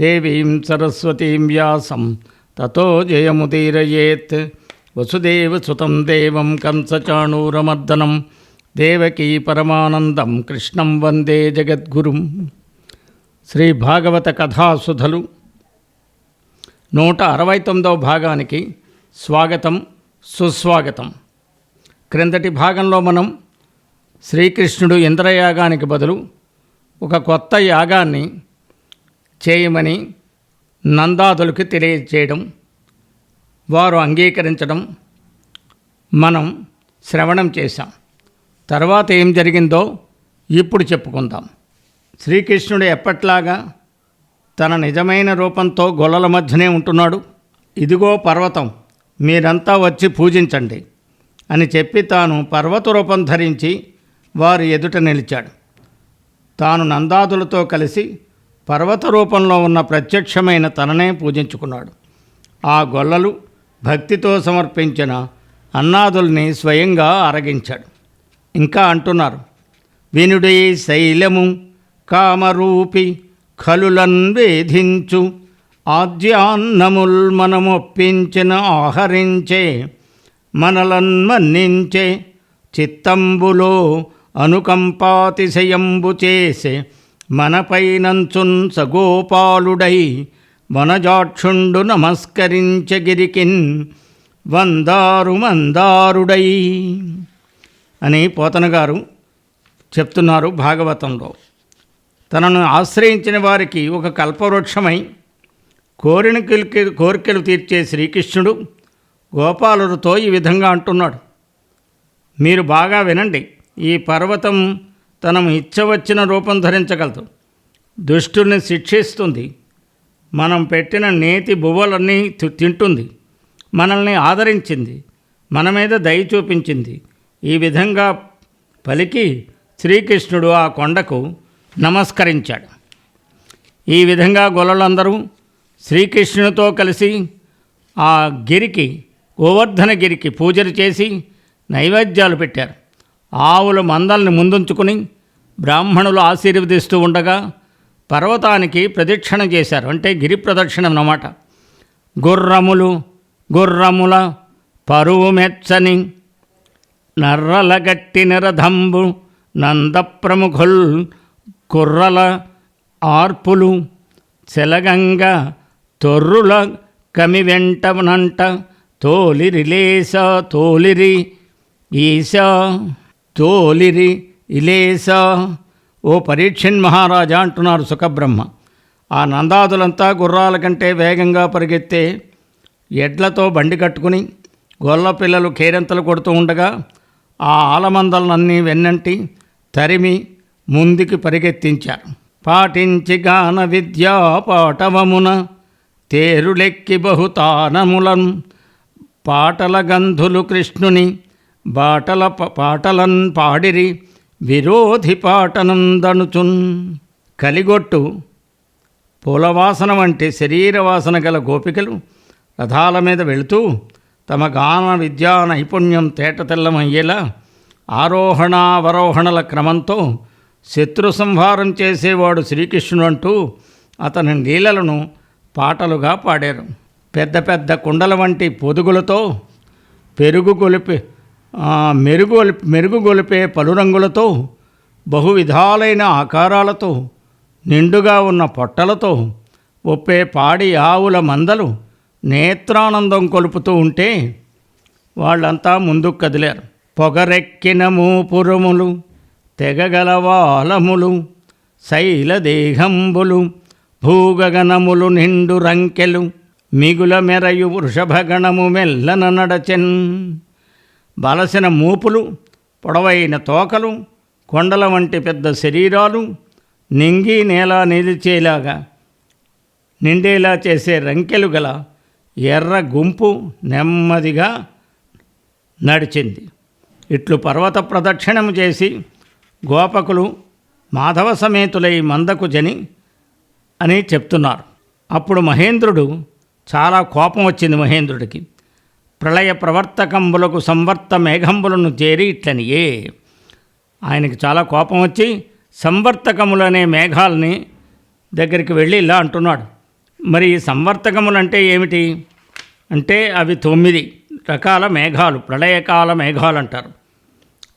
దేవీం సరస్వతీం వ్యాసం. తతో జయముదీరయేత్. వసుదేవసుతం దేవం కంసచాణూరమర్దనం దేవకీ పరమానందం కృష్ణం వందే జగద్గురుం. శ్రీ భాగవత కథాసుధలు నూట అరవై తొమ్మిదవ భాగానికి స్వాగతం సుస్వాగతం. క్రిందటి భాగంలో మనం శ్రీకృష్ణుడు ఇంద్రయాగానికి బదులు ఒక కొత్త యాగాన్ని చేయమని నందాదులకు తెలియజేయడం వారు అంగీకరించడం మనం శ్రవణం చేశాం. తర్వాత ఏం జరిగిందో ఇప్పుడు చెప్పుకుందాం. శ్రీకృష్ణుడు ఎప్పట్లాగా తన నిజమైన రూపంతో గొల్లల మధ్యనే ఉంటున్నాడు. ఇదిగో పర్వతం మీరంతా వచ్చి పూజించండి అని చెప్పి తాను పర్వత రూపం ధరించి వారి ఎదుట నిలిచాడు. తాను నందాదులతో కలిసి పర్వత రూపంలో ఉన్న ప్రత్యక్షమైన తననే పూజించుకున్నాడు. ఆ గొల్లలు భక్తితో సమర్పించిన అన్నాదుల్ని స్వయంగా అరగించాడు. ఇంకా అంటున్నారు వినుడే శైలము కామరూపి ఖలులన్ వేధించు ఆద్యాన్నముల్ మనమొప్పించిన ఆహరించే మనలన్మన్నించే చిత్తంబులో అనుకంపాతిశయంబు చేసే మనపైనంచున్ సగోపాలుడై వనజాక్షుండు నమస్కరించగిరికిన్ వందారు మందారుడై అని పోతనగారు చెప్తున్నారు భాగవతంలో. తనను ఆశ్రయించిన వారికి ఒక కల్పవృక్షమై కోరిన కోరికలు తీర్చే శ్రీకృష్ణుడు గోపాలుడితో ఈ విధంగా అంటున్నాడు. మీరు బాగా వినండి ఈ పర్వతం తనం ఇచ్చవచ్చిన రూపం ధరించగలదు. దుష్టుల్ని శిక్షిస్తుంది. మనం పెట్టిన నేతి బువ్వలన్నీ తి- తింటుంది. మనల్ని ఆదరించింది. మన మీద దయ చూపించింది. ఈ విధంగా పలికి శ్రీకృష్ణుడు ఆ కొండకు నమస్కరించాడు. ఈ విధంగా గొల్లలందరూ శ్రీకృష్ణునితో కలిసి ఆ గిరికి గోవర్ధన గిరికి పూజలు చేసి నైవేద్యాలు పెట్టారు. ఆవుల మందల్ని ముందుంచుకుని బ్రాహ్మణులు ఆశీర్వదిస్తూ ఉండగా పర్వతానికి ప్రదక్షిణ చేశారు. అంటే గిరి ప్రదక్షిణ అన్నమాట. గుర్రములు గుర్రముల పరువు మెచ్చని నర్రలగట్టి నిరధంబు నందప్రముఖుల్ కుర్రల ఆర్పులు చెలగంగ తొర్రుల కమి వెంటనంట తోలిరి తోలిరి ఈశ తోలిరి ఇలేస? ఓ పరీక్షన్ మహారాజా అంటున్నారు సుఖబ్రహ్మ. ఆ నందాదులంతా గుర్రాల కంటే వేగంగా పరిగెత్తే ఎడ్లతో బండి కట్టుకుని గొల్ల పిల్లలు కేరింతలు కొడుతూ ఉండగా ఆ ఆలమందలనన్నీ వెన్నంటి తరిమి ముందుకి పరిగెత్తించారు. పాటించి గాన విద్యా పాటవమున తేరులెక్కి బహుతానములం పాటల గంధులు కృష్ణుని బాటల పాటలన్ పాడిరి విరోధి పాటనందనుచున్. కలిగొట్టు పూలవాసన వంటి శరీర వాసన గల గోపికలు రథాల మీద వెళుతూ తమ గాన విద్యా నైపుణ్యం తేటతెల్లమయ్యేలా ఆరోహణావరోహణల క్రమంతో శత్రు సంహారం చేసేవాడు శ్రీకృష్ణుడు అంటూ అతని లీలలను పాటలుగా పాడారు. పెద్ద పెద్ద కుండల వంటి పొదుగులతో పెరుగు గొలిపి ఆ, మెరుగు పలురంగులతో బహువిధాలైన పలు రంగులతో ఆకారాలతో నిండుగా ఉన్న పొట్టలతో ఒప్పే పాడి ఆవుల మందలు నేత్రానందం కొలుపుతూ ఉంటే వాళ్ళంతా ముందుకు కదిలారు. పొగరెక్కిన మూపురములు తెగగలవాలములు శైలదేహంబులు భూగగనములు నిండు రంకెలు మిగుల మెరయు వృషభగణము మెల్లన నడచెన్. బలసిన మూపులు పొడవైన తోకలు కొండల వంటి పెద్ద శరీరాలు నింగి నేల నిలిచేలాగా నిండేలా చేసే రంకెలు గల ఎర్ర గుంపు నెమ్మదిగా నడిచింది. ఇట్లు పర్వత ప్రదక్షిణము చేసి గోపకులు మాధవ సమేతులై మందకు జని అని చెప్తున్నారు. అప్పుడు మహేంద్రుడు చాలా కోపం వచ్చింది మహేంద్రుడికి. ప్రళయ ప్రవర్తకంబులకు సంవర్త మేఘంబులను చేరి ఇట్లనియే ఆయనకి చాలా కోపం వచ్చి సంవర్తకములనే మేఘాలని దగ్గరికి వెళ్ళి ఇలా అంటున్నాడు. మరి సంవర్తకములంటే సంవర్తకములు అంటే ఏమిటి? అంటే అవి తొమ్మిది రకాల మేఘాలు ప్రళయకాల మేఘాలు అంటారు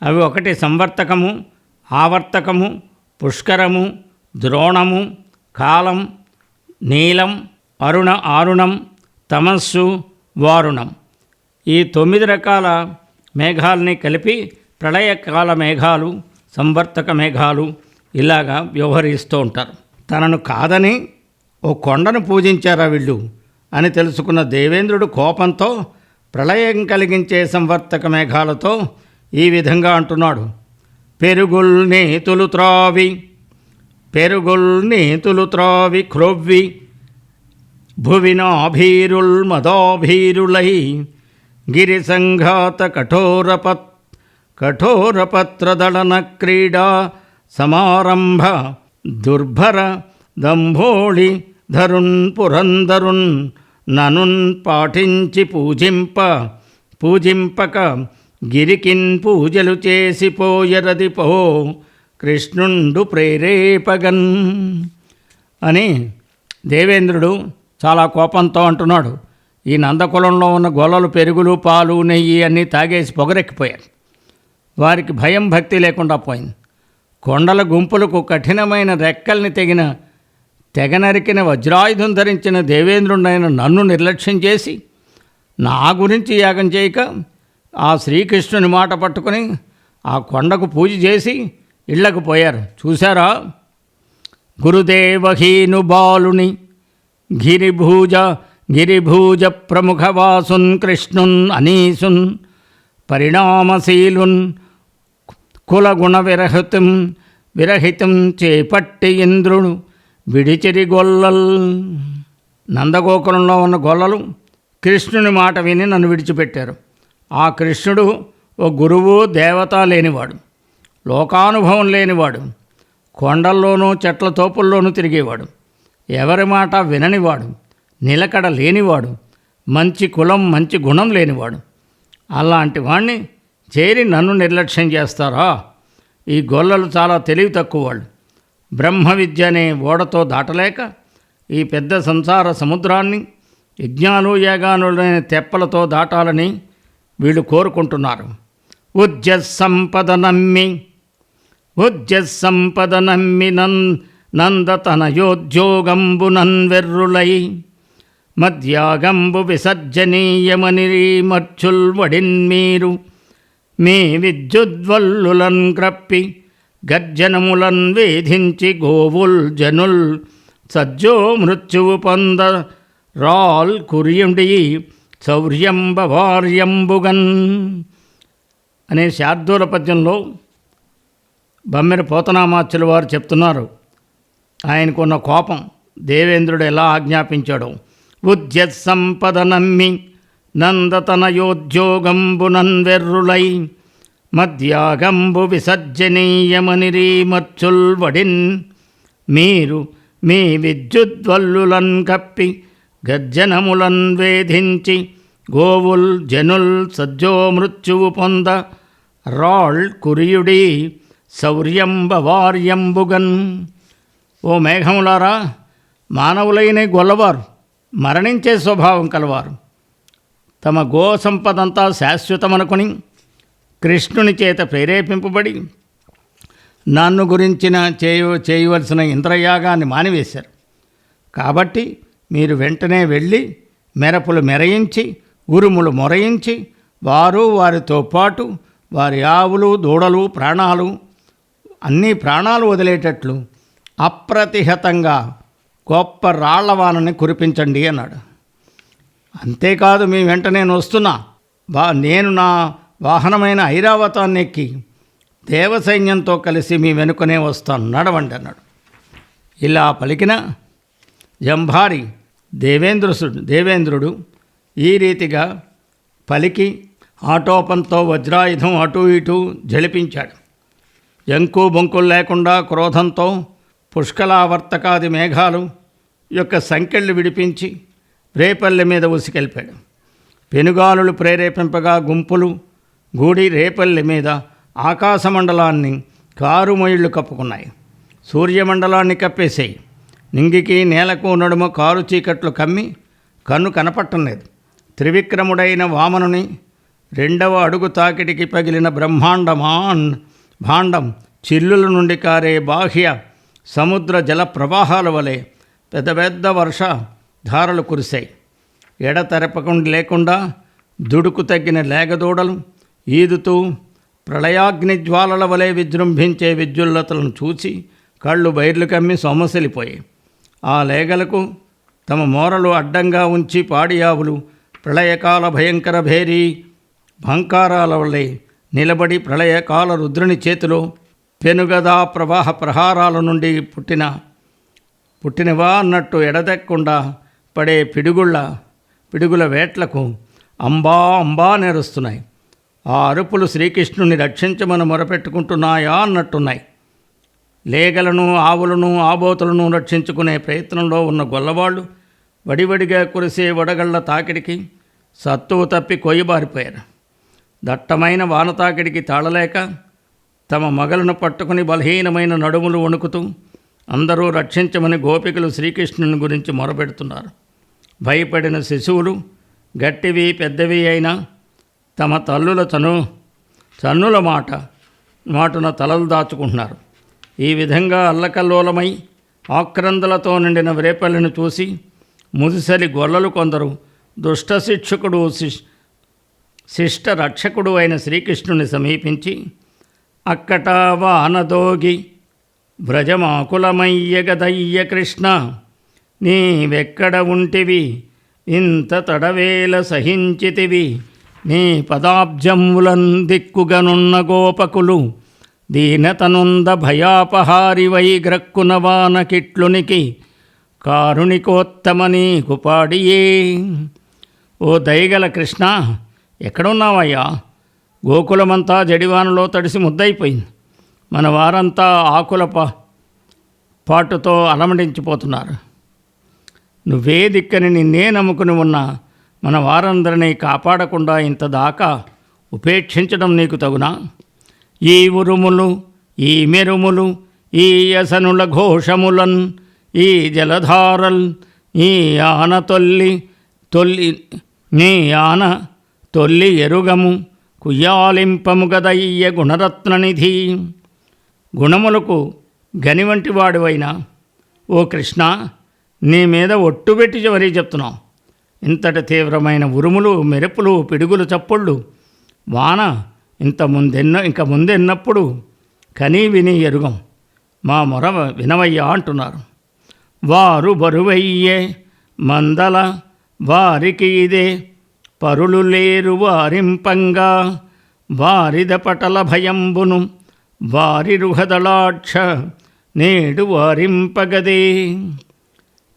అవి ఒకటి సంవర్తకము ఆవర్తకము పుష్కరము ద్రోణము కాలం నీలం అరుణ ఆరుణం తమస్సు వారుణం. ఈ తొమ్మిది రకాల మేఘాలని కలిపి ప్రళయకాల మేఘాలు సంవర్తక మేఘాలు ఇలాగా వ్యవహరిస్తూ ఉంటారు. తనను కాదని ఓ కొండను పూజించారా వీళ్ళు అని తెలుసుకున్న దేవేంద్రుడు కోపంతో ప్రళయం కలిగించే సంవర్తక మేఘాలతో ఈ విధంగా అంటున్నాడు. పెరుగుల్ నేతులు త్రావి పెరుగుల్ నేతులు త్రావి క్రొవ్వి భువినాభీరుల్ మదోభీరులై గిరి సంఘాత కఠోరపత్ కఠోరపత్రదళన క్రీడా సమారంభ దుర్భర దంభోళి ధరుణ్ పురంధరుణ్ ననున్ పాఠించి పూజింప పూజింపక గిరికిన్ పూజలు చేసిపోయరది పో కృష్ణుండు ప్రేరేపగన్ అని దేవేంద్రుడు చాలా కోపంతో అంటున్నాడు. ఈ నందకులంలో ఉన్న గొల్లలు పెరుగులు పాలు నెయ్యి అన్నీ తాగేసి పొగరెక్కిపోయారు. వారికి భయం భక్తి లేకుండా పోయింది. కొండల గుంపులకు కఠినమైన రెక్కల్ని తెగిన తెగ నరికిన వజ్రాయుధం ధరించిన దేవేంద్రుడైన నన్ను నిర్లక్ష్యం చేసి నా గురించి యాగం చేయక ఆ శ్రీకృష్ణుని మాట పట్టుకొని ఆ కొండకు పూజ చేసి ఇళ్ళకు పోయారు. చూశారా? గురుదేవహీను బాలుని గిరిభూజ గిరిభూజ ప్రముఖవాసున్ కృష్ణున్ అనీసున్ పరిణామశీలున్ కులగుణ విరహితం విరహితం చేపట్టి ఇంద్రుడు విడిచిరి గొల్లల్ నందగోకులంలో ఉన్న గొల్లలు కృష్ణుని మాట విని నన్ను విడిచిపెట్టారు. ఆ కృష్ణుడు ఓ గురువు దేవత లేనివాడు లోకానుభవం లేనివాడు కొండల్లోనూ చెట్ల తోపుల్లోనూ తిరిగేవాడు. ఎవరి మాట విననివాడు? నిలకడ లేనివాడు మంచి కులం మంచి గుణం లేనివాడు. అలాంటి వాణ్ణి చేరి నన్ను నిర్లక్ష్యం చేస్తారా? ఈ గొల్లలు చాలా తెలివి తక్కువ వాళ్ళు బ్రహ్మ విద్య అనే ఓడతో దాటలేక ఈ పెద్ద సంసార సముద్రాన్ని యజ్ఞాలు యాగానులైన తెప్పలతో దాటాలని వీళ్ళు కోరుకుంటున్నారు. ఉజ్జ సంపద నమ్మి ఉజ్జ సంపద నమ్మి నం మద్యాగంబు నన్వెర్రులై మధ్యాగంబు మర్చుల్ వడిన్మీరు మీ విద్యుద్వల్లులన్ క్రప్పి గర్జనములన్ వేధించి గోవుల్ జనుల్ సజ్జో మృత్యువు పొంద రాల్ కుర్యుండి శౌర్యంబ అనే శార్దూల పద్యంలో బమ్మెర పోతనామాచులు వారు చెప్తున్నారు. ఆయనకున్న కోపం దేవేంద్రుడు ఎలా ఆజ్ఞాపించాడో. ఉద్యత్సంపద నమ్మి నందతనయోద్యోగంబు నన్వెర్రులై మధ్యాగంబు విసర్జనీయమనిరీ వడిన్ మీరు మీ విద్యుద్వల్లులన్ కప్పి గర్జనములన్ వేధించి గోవుల్ జనుల్ సజ్జో మృత్యువు పొంద రాళ్ కురియుడి శౌర్యంబవార్యంబుగన్. ఓ మేఘములారా మానవులైన గొల్లవారు మరణించే స్వభావం కలవారు. తమ గో సంపదంతా శాశ్వతమనుకుని కృష్ణుని చేత ప్రేరేపింపబడి నన్ను గురించిన చేయ చేయవలసిన ఇంద్రయాగాన్ని మానివేశారు. కాబట్టి మీరు వెంటనే వెళ్ళి మెరపులు మెరయించి ఉరుములు మొరయించి వారు వారితో పాటు వారి ఆవులు దూడలు ప్రాణాలు అన్ని ప్రాణాలు వదిలేటట్లు అప్రతిహతంగా గొప్ప రాళ్ళవానని కురిపించండి అన్నాడు. అంతేకాదు మీ వెంట నేను వస్తున్నా. బా నేను నా వాహనమైన ఐరావతాన్ని ఎక్కి దేవసైన్యంతో కలిసి మీ వెనుకనే వస్తాను. నడవండి అన్నాడు. ఇలా పలికిన జంభారి దేవేంద్రుడు దేవేంద్రుడు ఈ రీతిగా పలికి ఆటోపంతో వజ్రాయుధం అటూ ఇటూ జలిపించాడు. జంకు బొంకులు లేకుండా క్రోధంతో పుష్కలావర్తకాది మేఘాలు యొక్క సంకెళ్ళు విడిపించి రేపల్లె మీద ఉసికెళ్ళిపాడు పెనుగాలులు ప్రేరేపింపగా గుంపులు గూడి రేపల్లె మీద ఆకాశమండలాన్ని కారుమొయిళ్ళు కప్పుకున్నాయి. సూర్యమండలాన్ని కప్పేసాయి. నింగికి నేలకు నడుమ కారు చీకట్లు కమ్మి కన్ను కనపట్టం లేదు త్రివిక్రముడైన వామనుని రెండవ అడుగు తాకిడికి పగిలిన బ్రహ్మాండమాన్ భాండం చిల్లుల నుండి కారే బాహ్య సముద్ర జల ప్రవాహాల వలె పెద్ద పెద్ద వర్ష ధారలు కురిశాయి. ఎడతెరపకుండా లేకుండా దుడుకు తగ్గిన లేగదూడలు ఈదుతూ ప్రళయాగ్ని జ్వాలల వలె విజృంభించే విద్యుల్లతలను చూసి కళ్ళు బైర్లు కమ్మి సొమసిలిపోయాయి ఆ లేగలకు తమ మోరలు అడ్డంగా ఉంచి పాడియావులు ప్రళయకాల భయంకర భేరీ భంకారాల వల్లే నిలబడి ప్రళయకాల రుద్రుని చేతిలో పెనుగదా ప్రవాహ ప్రహారాల నుండి పుట్టిన పుట్టినవా అన్నట్టు ఎడదెక్కకుండా పడే పిడుగుళ్ళ పిడుగుల వేట్లకు అంబా అంబా నేరుస్తున్నాయి. ఆ అరుపులు శ్రీకృష్ణుని రక్షించమని మొరపెట్టుకుంటున్నాయా అన్నట్టున్నాయి. లేగలను ఆవులను ఆబోతులను రక్షించుకునే ప్రయత్నంలో ఉన్న గొల్లవాళ్ళు వడివడిగా కురిసే వడగళ్ళ తాకిడికి సత్తువు తప్పి కొయ్యబారిపోయారు. దట్టమైన వాన తాకిడికి తాళలేక తమ మగలను పట్టుకుని బలహీనమైన నడుములు వణుకుతూ అందరూ రక్షించమని గోపికలు శ్రీకృష్ణుని గురించి మొరపెడుతున్నారు. భయపడిన శిశువులు గట్టివి పెద్దవి అయినా తమ తల్లుల తను చన్నుల మాట మాటున తలలు దాచుకుంటున్నారు. ఈ విధంగా అల్లకల్లోలమై ఆక్రందలతో నిండిన వేపల్లిని చూసి ముదిసలి గొల్లలు కొందరు దుష్ట శిక్షకుడు శిష్ శిష్ట రక్షకుడు అయిన శ్రీకృష్ణుని సమీపించి అక్కట వానదోగి వ్రజమాకులమయ్య గదయ్య కృష్ణ నీవెక్కడ ఉంటివి? ఇంత తడవేల సహించితివి. నీ పదాబ్జములన్ దిక్కుగనున్న గోపకులు దీనతనుంద భయాపహారి వైగ్రక్కున వాన కిట్లునికి కారుణికోత్తమ నీకు పాడియే. ఓ దయగల కృష్ణ ఎక్కడున్నావయ్యా? గోకులమంతా జడివానలో తడిసి ముద్దయిపోయింది. మన వారంతా ఆకుల పా పాటుతో అలమడించిపోతున్నారు నువ్వే దిక్కని నిన్నే నమ్ముకుని ఉన్న మన వారందరినీ కాపాడకుండా ఇంతదాకా ఉపేక్షించడం నీకు తగునా? ఈ ఉరుములు ఈ మెరుములు ఈ యసనుల ఘోషములన్ ఈ జలధారల్ ఈ ఆన తొల్లి తొల్లి నీ ఆన తొల్లి ఎరుగము. కుయ్యాలింపము గదయ్య గుణరత్ననిధి. గుణములకు గని వంటి వాడివైనా ఓ కృష్ణ నీ మీద ఒట్టుబెట్టి మరీ చెప్తున్నాం. ఇంతటి తీవ్రమైన ఉరుములు మెరుపులు పిడుగులు చప్పుళ్ళు వాన ఇంత ముందెన్న ఇంక ముందెన్నప్పుడు కనీ విని ఎరుగం. మా మొర వినవయ్యా అంటున్నారు. వారు బరువయ్యే మందల వారికి ఇదే పరులు లేరు వారింపంగా. వారిద పటల భయంబును వారి రుహదళాక్ష నేడు వారింపగదే.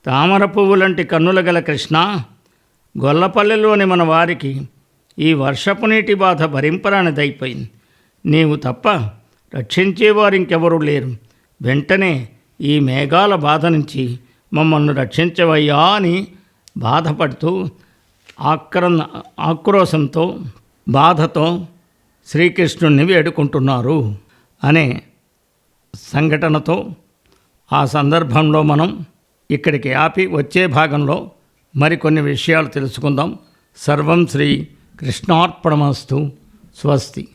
తామర పువ్వులంటి కన్నుల గల కృష్ణ గొల్లపల్లెలోని మన వారికి ఈ వర్షపు నీటి బాధ భరింపరానిదైపోయింది. నీవు తప్ప రక్షించేవారింకెవరూ లేరు. వెంటనే ఈ మేఘాల బాధ నుంచి మమ్మల్ని రక్షించవయ్యా అని బాధపడుతూ ఆక్రమ ఆక్రోశంతో బాధతో శ్రీకృష్ణుణ్ణి వేడుకుంటున్నారు అనే సంఘటనతో ఆ సందర్భంలో మనం ఇక్కడికి ఆపి వచ్చే భాగంలో మరికొన్ని విషయాలు తెలుసుకుందాం. సర్వం శ్రీ కృష్ణార్పణమస్తు. స్వస్తి.